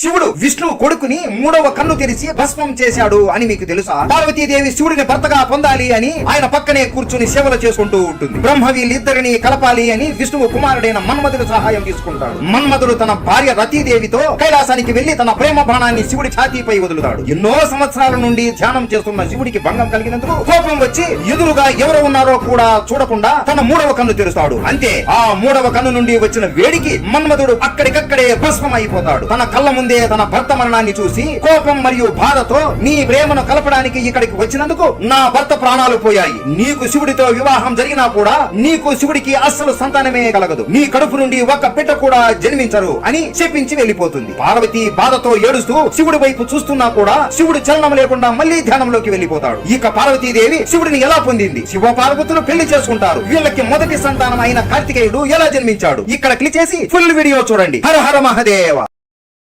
శివుడు విష్ణువు కొడుకుని మూడవ కన్ను తెరిచి భస్మం చేశాడు అని మీకు తెలుసా? పార్వతీదేవి శివుడిని భర్తగా పొందాలి అని ఆయన పక్కనే కూర్చుని సేవలు చేసుకుంటూ ఉంటుంది. బ్రహ్మ వీళ్ళిద్దరిని కలపాలి అని విష్ణువు కుమారుడైన మన్మధుడు సహాయం తీసుకుంటాడు. మన్మధుడు తన భార్య రతీదేవితో కైలాసానికి వెళ్ళి తన ప్రేమ బాణాన్ని శివుడి ఛాతీపై వదులుతాడు. ఎన్నో సంవత్సరాల నుండి ధ్యానం చేస్తున్న శివుడికి భంగం కలిగినందుకు కోపం వచ్చి ఎదురుగా ఎవరు ఉన్నారో కూడా చూడకుండా తన మూడవ కన్ను తెరుస్తాడు. అంతే ఆ మూడవ కన్ను నుండి వచ్చిన వేడికి మన్మధుడు అక్కడికక్కడే భస్మం అయిపోతాడు తన కళ్ళ ముందు తన భర్త మరణాన్ని చూసి కోపం మరియు బాధతో నీ ప్రేమను కలపడానికి ఇక్కడికి వచ్చినందుకు నా భర్త ప్రాణాలు పోయాయి. నీకు శివుడితో వివాహం జరిగినా కూడా నీకు శివుడికి అస్సలు సంతానమే కలగదు. నీ కడుపు నుండి ఒక్క బిడ్డ కూడా జన్మించరు అని చెప్పించి వెళ్ళిపోతుంది పార్వతి బాధతో ఏడుస్తూ శివుడి వైపు చూస్తున్నా కూడా శివుడు చలనం లేకుండా మళ్ళీ ధ్యానంలోకి వెళ్ళిపోతాడు ఇక పార్వతీదేవి శివుడిని ఎలా పొందింది? శివ పార్వతులు పెళ్ళి చేసుకుంటారు. వీళ్ళకి మొదటి సంతానం అయిన కార్తికేయుడు ఎలా జన్మించాడు? ఇక్కడ క్లిక్ చేసి ఫుల్ వీడియో చూడండి. హర హర మహదేవ.